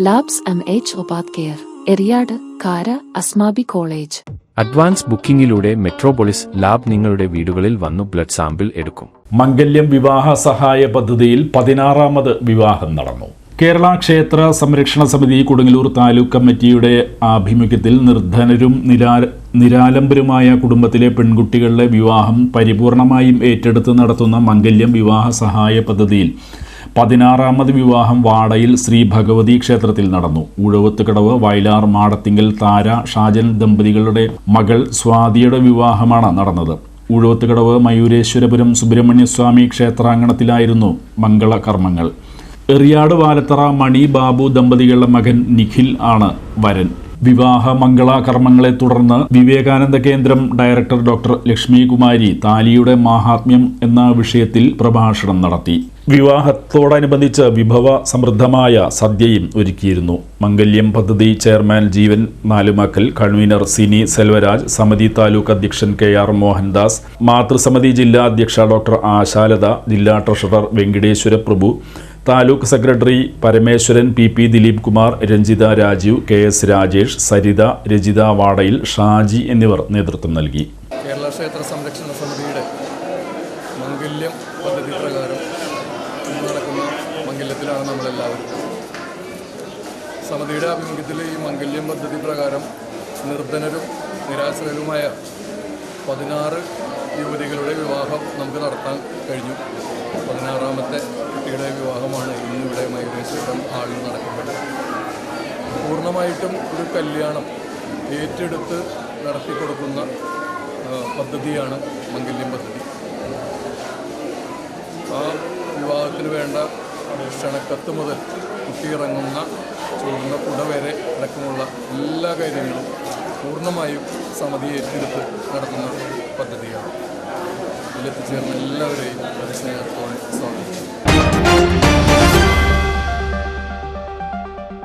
Labs M H ഉപാധ്യർ care Eriyad കാര Asmabi college advance ബുക്കിംഗിലൂടെ മെട്രോപോളിസ് ലാബ് നിങ്ങളുടെ വീടുകളിൽ വന്നു ബ്ലഡ് സാമ്പിൾ എടുക്കും. മംഗല്യം വിവാഹ സഹായ പദ്ധതിയിൽ പതിനാറാമത് വിവാഹം നടന്നു. കേരള ക്ഷേത്ര സംരക്ഷണ സമിതി കൊടുങ്ങല്ലൂർ താലൂക്ക് കമ്മിറ്റിയുടെ ആഭിമുഖ്യത്തിൽ നിർധനരും നിരാ നിരാലംബരുമായ കുടുംബത്തിലെ പെൺകുട്ടികളുടെ വിവാഹം പരിപൂർണമായും ഏറ്റെടുത്ത് നടത്തുന്ന മംഗല്യം വിവാഹ സഹായ പദ്ധതിയിൽ പതിനാറാമത് വിവാഹം വാടയിൽ ശ്രീ ഭഗവതി ക്ഷേത്രത്തിൽ നടന്നു. ഉഴവത്തുകടവ് വയലാർ മാടത്തിങ്കൽ താര ഷാജൻ ദമ്പതികളുടെ മകൾ സ്വാതിയുടെ വിവാഹമാണ് നടന്നത്. ഉഴവത്തുകടവ് മയൂരേശ്വരപുരം സുബ്രഹ്മണ്യസ്വാമി ക്ഷേത്രാങ്കണത്തിലായിരുന്നു മംഗളകർമ്മങ്ങൾ. എറിയാട് വാലത്തറ മണി ബാബു ദമ്പതികളുടെ മകൻ നിഖിൽ ആണ് വരൻ. വിവാഹ മംഗള കർമ്മങ്ങളെ തുടർന്ന് വിവേകാനന്ദ കേന്ദ്രം ഡയറക്ടർ ഡോക്ടർ ലക്ഷ്മി കുമാരി താലിയുടെ മാഹാത്മ്യം എന്ന വിഷയത്തിൽ പ്രഭാഷണം നടത്തി. വിവാഹത്തോടനുബന്ധിച്ച് വിഭവ സമൃദ്ധമായ സദ്യയും ഒരുക്കിയിരുന്നു. മംഗല്യം പദ്ധതി ചെയർമാൻ ജീവൻ നാലുമാക്കൽ കൺവീനർ സിനി സെൽവരാജ് സമിതി താലൂക്ക് അധ്യക്ഷൻ കെ ആർ മോഹൻദാസ് മാതൃസമിതി ജില്ലാ അധ്യക്ഷ ഡോക്ടർ ആശാലത ജില്ലാ treasurer Venkateswara Prabhu taluk secretary Parameswaran P P Dileep Kumar Ranjitha Rajeev K S Rajesh Saritha Rajitha വാടയിൽ Shaji എന്നിവർ നേതൃത്വം നൽകി. കേരള ക്ഷേത്ര സംരക്ഷണ സമിതിയുടെ മംഗല്യം പദ്ധതി പ്രകാരം ഇന്ന് നടക്കുന്ന മംഗല്യത്തിലാണ് നമ്മളെല്ലാവരും. സമിതിയുടെ ആഭിമുഖ്യത്തിൽ ഈ മംഗല്യം പദ്ധതി പ്രകാരം നിർധനരും നിരാശ്രയരുമായ പതിനാറ് യുവതികളുടെ വിവാഹം നമുക്ക് നടത്താൻ കഴിഞ്ഞു. പതിനാറാമത്തെ കുട്ടിയുടെ വിവാഹമാണ് ഇന്നിവിടെ മൈഗ്രേഷൻ ആളിൽ നടക്കുന്നത്. പൂർണമായിട്ടും ഒരു കല്യാണം ഏറ്റെടുത്ത് നടത്തി കൊടുക്കുന്ന പദ്ധതിയാണ് മംഗല്യം പദ്ധതി. വിവാഹത്തിന് വേണ്ട ക്ഷണക്കത്ത് മുതൽ കുട്ടിയിറങ്ങുന്ന ചൂടുന്ന കുട വരെ അടക്കമുള്ള എല്ലാ കാര്യങ്ങളും പൂർണമായും സമിതി ഏറ്റെടുത്ത് നടത്തുന്ന പദ്ധതിയാണ്. ഇതിലെത്തിച്ചേർന്ന എല്ലാവരെയും അതിസ്നേഹത്തോടെ